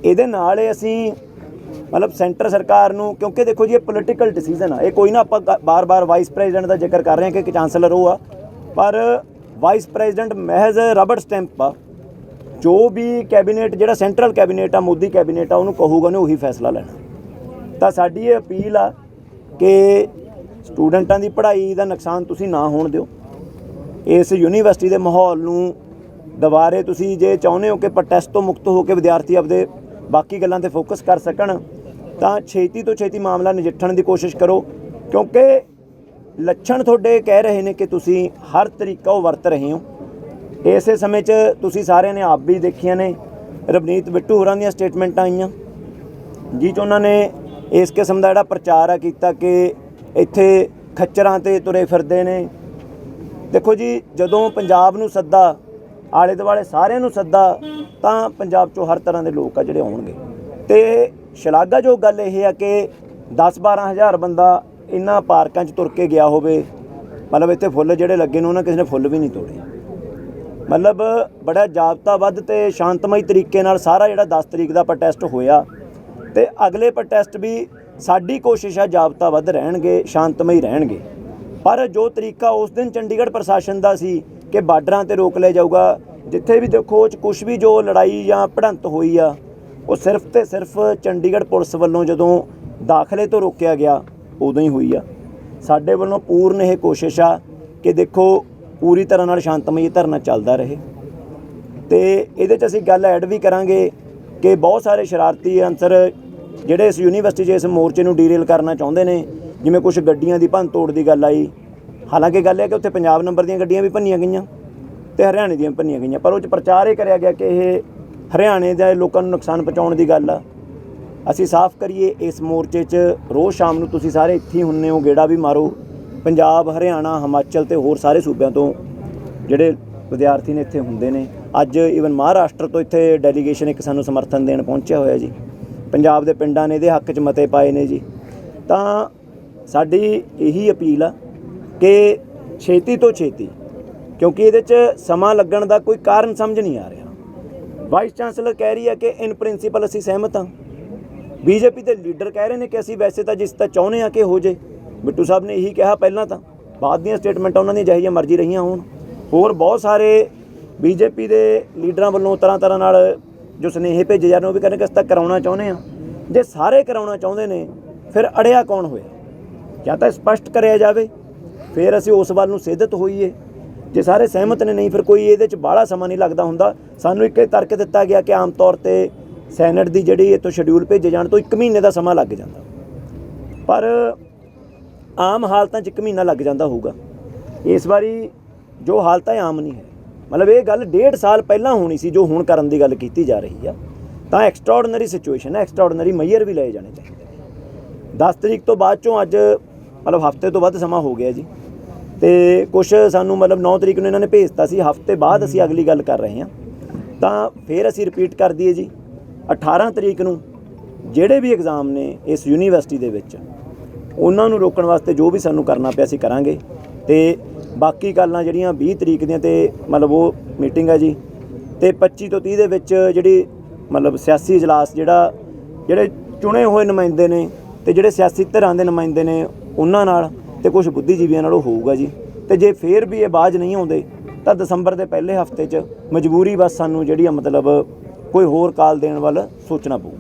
Speaker 1: ਇਹਦੇ ਨਾਲ ਇਹ ਅਸੀਂ ਮਤਲਬ ਸੈਂਟਰ ਸਰਕਾਰ ਨੂੰ, ਕਿਉਂਕਿ ਦੇਖੋ ਜੀ ਇਹ ਪੋਲੀਟੀਕਲ ਡਿਸੀਜਨ ਆ। ਇਹ ਕੋਈ ਨਾ ਆਪਾਂ ਬਾਰ-ਬਾਰ ਵਾਈਸ ਪ੍ਰੈਜ਼ੀਡੈਂਟ ਦਾ ਜ਼ਿਕਰ ਕਰ ਰਹੇ ਹਾਂ ਕਿ ਚਾਂਸਲਰ ਉਹ ਆ। ਪਰ ਵਾਈਸ ਪ੍ਰੈਜ਼ੀਡੈਂਟ ਮਹਿਜ਼ ਰਬੜ ਸਟੈਂਪ ਆ। ਜੋ ਵੀ ਕੈਬਨਿਟ ਜਿਹੜਾ ਸੈਂਟਰਲ ਕੈਬਨਿਟ ਆ, ਮੋਦੀ ਕੈਬਨਿਟ ਆ, ਉਹਨੂੰ ਕਹੂਗਾ ਉਹਨੇ ਉਹੀ ਫੈਸਲਾ ਲੈਣਾ। ਤਾਂ ਸਾਡੀ ਇਹ ਅਪੀਲ ਆ ਕਿ ਸਟੂਡੈਂਟਾਂ ਦੀ ਪੜ੍ਹਾਈ ਦਾ ਨੁਕਸਾਨ ਤੁਸੀਂ ਨਾ ਹੋਣ ਦਿਓ। ਇਸ ਯੂਨੀਵਰਸਿਟੀ ਦੇ ਮਾਹੌਲ ਨੂੰ ਦੁਬਾਰੇ ਤੁਸੀਂ ਜੇ ਚਾਹੁੰਦੇ ਹੋ ਕਿ ਪ੍ਰੋਟੈਸਟ ਤੋਂ ਮੁਕਤ ਹੋ ਕੇ ਵਿਦਿਆਰਥੀ ਆਪਦੇ ਬਾਕੀ ਗੱਲਾਂ ਤੇ ਫੋਕਸ ਕਰ ਸਕਣ, ਤਾਂ ਛੇਤੀ ਤੋਂ ਛੇਤੀ ਮਾਮਲਾ ਨਜਿੱਠਣ ਦੀ ਕੋਸ਼ਿਸ਼ ਕਰੋ, ਕਿਉਂਕਿ ਲੱਛਣ ਤੁਹਾਡੇ ਕਹਿ ਰਹੇ ਨੇ ਕਿ ਤੁਸੀਂ ਹਰ ਤਰੀਕਾ ਉਹ ਵਰਤ ਰਹੇ ਹੋ। ਇਸੇ ਸਮੇਂ 'ਚ ਤੁਸੀਂ ਸਾਰਿਆਂ ਨੇ ਆਪ ਵੀ ਦੇਖੀਆਂ ਨੇ। ਰਵਨੀਤ ਬਿੱਟੂ ਹੋਰਾਂ ਦੀਆਂ ਸਟੇਟਮੈਂਟਾਂ ਆਈਆਂ, ਜਿਹ 'ਚ ਉਹਨਾਂ ਨੇ ਇਸ ਕਿਸਮ ਦਾ ਜਿਹੜਾ ਪ੍ਰਚਾਰ ਆ ਕੀਤਾ ਕਿ ਇੱਥੇ ਖੱਚਰਾਂ ਤੇ ਤੁਰੇ ਫਿਰਦੇ ਨੇ। ਦੇਖੋ ਜੀ, ਜਦੋਂ ਪੰਜਾਬ ਨੂੰ ਸੱਦਾ, ਆਲੇ ਦੁਆਲੇ ਸਾਰਿਆਂ ਨੂੰ ਸੱਦਾ, ਤਾਂ ਪੰਜਾਬ 'ਚੋਂ ਹਰ ਤਰ੍ਹਾਂ ਦੇ ਲੋਕ ਆ ਜਿਹੜੇ ਆਉਣਗੇ। ਤੇ ਸ਼ਲਾਘਾਯੋਗ ਗੱਲ ਇਹ ਆ ਕਿ 10-12 ਹਜ਼ਾਰ ਬੰਦਾ ਇਹਨਾਂ ਪਾਰਕਾਂ 'ਚ ਤੁਰ ਕੇ ਗਿਆ ਹੋਵੇ। ਮਤਲਬ ਇੱਥੇ ਫੁੱਲ ਜਿਹੜੇ ਲੱਗੇ ਨੇ, ਉਹਨਾਂ ਕਿਸੇ ਨੇ ਫੁੱਲ ਵੀ ਨਹੀਂ ਤੋੜੇ। ਮਤਲਬ ਬੜਾ ਜਾਬਤਾਬੱਧ ਤੇ ਸ਼ਾਂਤਮਈ ਤਰੀਕੇ ਨਾਲ ਸਾਰਾ ਜਿਹੜਾ 10 ਤਰੀਕ ਦਾ ਪ੍ਰੋਟੈਸਟ ਹੋਇਆ ਤੇ ਅਗਲੇ ਪ੍ਰੋਟੈਸਟ ਵੀ ਸਾਡੀ ਕੋਸ਼ਿਸ਼ ਆ ਜਾਬਤਾਬੱਧ ਰਹਿਣਗੇ, ਸ਼ਾਂਤਮਈ ਰਹਿਣਗੇ। ਪਰ ਜੋ ਤਰੀਕਾ ਉਸ ਦਿਨ ਚੰਡੀਗੜ੍ਹ ਪ੍ਰਸ਼ਾਸਨ ਦਾ ਸੀ ਕਿ ਬਾਰਡਰਾਂ ਤੇ ਰੋਕ ਲਿਆ ਜਾਊਗਾ, ਜਿੱਥੇ ਵੀ ਦੇਖੋ ਉਹ ਕੁਝ ਵੀ ਜੋ ਲੜਾਈ ਜਾਂ ਭੜੰਤ ਹੋਈ ਆ, ਉਹ ਸਿਰਫ ਤੇ ਸਿਰਫ ਚੰਡੀਗੜ੍ਹ ਪੁਲਿਸ ਵੱਲੋਂ ਜਦੋਂ ਦਾਖਲੇ ਤੋਂ ਰੋਕਿਆ ਗਿਆ, ਉਦੋਂ ਹੀ ਹੋਈ ਆ। ਸਾਡੇ ਵੱਲੋਂ ਪੂਰਨ ਇਹ ਕੋਸ਼ਿਸ਼ ਆ ਕਿ ਦੇਖੋ ਪੂਰੀ ਤਰ੍ਹਾਂ ਨਾਲ ਸ਼ਾਂਤਮਈ ਧਰਨਾ ਚੱਲਦਾ ਰਹੇ। ਤੇ ਇਹਦੇ 'ਚ ਅਸੀਂ ਗੱਲ ਐਡ ਵੀ ਕਰਾਂਗੇ ਕਿ ਬਹੁਤ ਸਾਰੇ ਸ਼ਰਾਰਤੀ ਅਨਸਰ ਜਿਹੜੇ ਇਸ ਯੂਨੀਵਰਸਿਟੀ 'ਚ ਇਸ ਮੋਰਚੇ ਨੂੰ ਡੀਰੇਲ ਕਰਨਾ ਚਾਹੁੰਦੇ ਨੇ, ਜਿਵੇਂ ਕੁਝ ਗੱਡੀਆਂ ਦੀ ਭੰਨ ਤੋੜ ਦੀ ਗੱਲ ਆਈ। ਹਾਲਾਂਕਿ ਗੱਲ ਇਹ ਕਿ ਉੱਥੇ ਪੰਜਾਬ ਨੰਬਰ ਦੀਆਂ ਗੱਡੀਆਂ ਵੀ ਭੰਨੀਆਂ ਗਈਆਂ ਤੇ ਹਰਿਆਣੇ ਦੀਆਂ ਭੰਨੀਆਂ ਗਈਆਂ, ਪਰ ਉਹ ਚ ਪ੍ਰਚਾਰ ਇਹ ਕਰਿਆ ਗਿਆ ਕਿ ਇਹ ਹਰਿਆਣੇ ਦੇ ਲੋਕਾਂ ਨੂੰ ਨੁਕਸਾਨ ਪਹੁੰਚਾਉਣ ਦੀ ਗੱਲ ਆ। ਅਸੀਂ ਸਾਫ਼ ਕਰੀਏ, ਇਸ ਮੋਰਚੇ 'ਚ ਰੋਜ਼ ਸ਼ਾਮ ਨੂੰ ਤੁਸੀਂ ਸਾਰੇ ਇੱਥੇ ਹੀ ਹੁੰਨੇ ਹੋ, ਗੇੜਾ ਵੀ ਮਾਰੋ। ਪੰਜਾਬ, ਹਰਿਆਣਾ, ਹਿਮਾਚਲ ਤੇ ਹੋਰ ਸਾਰੇ ਸੂਬਿਆਂ ਤੋਂ ਜਿਹੜੇ ਵਿਦਿਆਰਥੀ ਨੇ ਇੱਥੇ ਹੁੰਦੇ ਨੇ। ਅੱਜ ਈਵਨ ਮਹਾਰਾਸ਼ਟਰ ਤੋਂ ਇੱਥੇ ਡੈਲੀਗੇਸ਼ਨ ਇੱਕ ਸਾਨੂੰ ਸਮਰਥਨ ਦੇਣ ਪਹੁੰਚਿਆ ਹੋਇਆ ਜੀ। ਪੰਜਾਬ ਦੇ ਪਿੰਡਾਂ ਨੇ ਇਹਦੇ ਹੱਕ 'ਚ ਮਤੇ ਪਾਏ ਨੇ ਜੀ। ਤਾਂ ਸਾਡੀ ਇਹੀ ਅਪੀਲ ਆ ਕਿ ਛੇਤੀ ਤੋਂ ਛੇਤੀ, ਕਿਉਂਕਿ ਇਹਦੇ 'ਚ ਸਮਾਂ ਲੱਗਣ ਦਾ ਕੋਈ ਕਾਰਨ ਸਮਝ ਨਹੀਂ ਆ ਰਿਹਾ। ਵਾਈਸ ਚਾਂਸਲਰ ਕਹਿ ਰਹੀ ਹੈ ਕਿ ਇਨ ਪ੍ਰਿੰਸੀਪਲ ਅਸੀਂ ਸਹਿਮਤ ਹਾਂ। ਬੀਜੇਪੀ ਦੇ ਲੀਡਰ ਕਹਿ ਰਹੇ ਨੇ ਕਿ ਅਸੀਂ ਵੈਸੇ ਤਾਂ ਜਿਸ ਤਾਂ ਚਾਹੁੰਦੇ ਹਾਂ ਕਿ ਹੋ ਜੇ। ਬਿੱਟੂ ਸਾਹਿਬ ਨੇ ਇਹੀ ਕਿਹਾ ਪਹਿਲਾਂ ਤਾਂ। ਬਾਅਦ ਦੀਆਂ ਸਟੇਟਮੈਂਟਾਂ ਉਹਨਾਂ ਦੀਆਂ ਜਿਹੀਆਂ ਮਰਜ਼ੀ ਰਹੀਆਂ ਹੋਣ। ਹੋਰ ਬਹੁਤ ਸਾਰੇ ਬੀਜੇਪੀ ਦੇ ਲੀਡਰਾਂ ਵੱਲੋਂ ਤਰ੍ਹਾਂ ਤਰ੍ਹਾਂ ਨਾਲ ਜੋ ਸੁਨੇਹੇ ਭੇਜੇ ਜਾ ਰਹੇ ਨੇ, ਉਹ ਵੀ ਕਹਿੰਦੇ ਕਿ ਅਸੀਂ ਤਾਂ ਕਰਾਉਣਾ ਚਾਹੁੰਦੇ ਹਾਂ। ਜੇ ਸਾਰੇ ਕਰਾਉਣਾ ਚਾਹੁੰਦੇ ਨੇ, ਫਿਰ ਅੜਿਆ ਕੌਣ ਹੋਇਆ? ਜਾਂ ਤਾਂ ਸਪਸ਼ਟ ਕਰਿਆ ਜਾਵੇ, ਫਿਰ ਅਸੀਂ ਉਸ ਵੱਲ ਨੂੰ ਸਿੱਧਤ ਹੋਈਏ। ਜੇ ਸਾਰੇ ਸਹਿਮਤ ਨੇ, ਨਹੀਂ, ਫਿਰ ਕੋਈ ਇਹਦੇ ਚ ਬਾਹਲਾ ਸਮਾਂ ਨਹੀਂ ਲੱਗਦਾ ਹੁੰਦਾ। ਸਾਨੂੰ ਇੱਕ ਇਹ ਤਰਕ ਦਿੱਤਾ ਗਿਆ ਕਿ ਆਮ ਤੌਰ ਤੇ ਸੈਨੇਟ ਦੀ ਜਿਹੜੀ ਇਹ ਤੋਂ ਸ਼ਡਿਊਲ ਭੇਜੇ ਜਾਣ ਤੋਂ 1 ਮਹੀਨੇ ਦਾ ਸਮਾਂ ਲੱਗ ਜਾਂਦਾ। ਪਰ ਆਮ ਹਾਲਤਾਂ 'ਚ 1 ਮਹੀਨਾ ਲੱਗ ਜਾਂਦਾ ਹੋਊਗਾ। ਇਸ ਵਾਰੀ ਜੋ ਹਾਲਤਾਂ ਆਮ ਨਹੀਂ ਹੈ। ਮਤਲਬ ਇਹ ਗੱਲ ਡੇਢ ਸਾਲ ਪਹਿਲਾਂ ਹੋਣੀ ਸੀ ਜੋ ਹੁਣ ਕਰਨ ਦੀ ਗੱਲ ਕੀਤੀ ਜਾ ਰਹੀ ਆ। ਤਾਂ ਐਕਸਟਰਾਆਰਡਨਰੀ ਸਿਚੁਏਸ਼ਨ ਹੈ ਐਕਸਟਰਾਆਰਡਨਰੀ ਮੈਅਰ ਵੀ ਲਏ ਜਾਣੇ ਚਾਹੀਦੇ ਨੇ। 10 ਤਰੀਕ ਤੋਂ ਬਾਅਦ ਚੋਂ ਅੱਜ ਮਤਲਬ ਹਫ਼ਤੇ ਤੋਂ ਵੱਧ ਸਮਾਂ ਹੋ ਗਿਆ ਜੀ। ਤੇ ਕੁਝ ਸਾਨੂੰ ਮਤਲਬ 9 ਤਰੀਕ ਨੂੰ ਇਹਨਾਂ ਨੇ ਭੇਜਤਾ ਸੀ, ਹਫ਼ਤੇ ਬਾਅਦ ਅਸੀਂ ਅਗਲੀ ਗੱਲ ਕਰ ਰਹੇ ਹਾਂ। ਤਾਂ ਫਿਰ ਅਸੀਂ ਰਿਪੀਟ ਕਰ ਦਈਏ ਜੀ 18 ਤਰੀਕ ਨੂੰ ਜਿਹੜੇ ਵੀ ਐਗਜ਼ਾਮ ਨੇ ਇਸ ਯੂਨੀਵਰਸਿਟੀ ਦੇ ਵਿੱਚ, ਉਹਨਾਂ ਨੂੰ ਰੋਕਣ ਵਾਸਤੇ ਜੋ ਵੀ ਸਾਨੂੰ ਕਰਨਾ ਪਿਆ ਅਸੀਂ ਕਰਾਂਗੇ। ਤੇ ਬਾਕੀ ਗੱਲਾਂ ਜਿਹੜੀਆਂ 20 ਤਰੀਕ ਦੀਆਂ ਤੇ ਮਤਲਬ ਉਹ ਮੀਟਿੰਗ ਹੈ ਜੀ। ਤੇ 25 ਤੋਂ 30 ਦੇ ਵਿੱਚ ਜਿਹੜੀ ਮਤਲਬ ਸਿਆਸੀ ਇਜਲਾਸ ਜਿਹੜਾ, ਜਿਹੜੇ ਚੁਣੇ ਹੋਏ ਨੁਮਾਇੰਦੇ ਨੇ ਤੇ ਜਿਹੜੇ ਸਿਆਸੀ ਧਿਰਾਂ ਦੇ ਨੁਮਾਇੰਦੇ ਨੇ ਉਹਨਾਂ ਨਾਲ ਤੇ ਕੁਝ ਬੁੱਧੀਜੀਵੀਆਂ ਨਾਲ ਉਹ ਹੋਊਗਾ ਜੀ। ਤੇ ਜੇ ਫੇਰ ਵੀ ਇਹ ਬਾਜ ਨਹੀਂ ਆਉਂਦੇ, ਤਾਂ ਦਸੰਬਰ ਦੇ ਪਹਿਲੇ ਹਫ਼ਤੇ 'ਚ ਮਜਬੂਰੀ ਬਸ ਸਾਨੂੰ ਜਿਹੜੀ ਆ ਮਤਲਬ ਕੋਈ ਹੋਰ ਕਾਲ ਦੇਣ ਵੱਲ ਸੋਚਣਾ ਪਊ।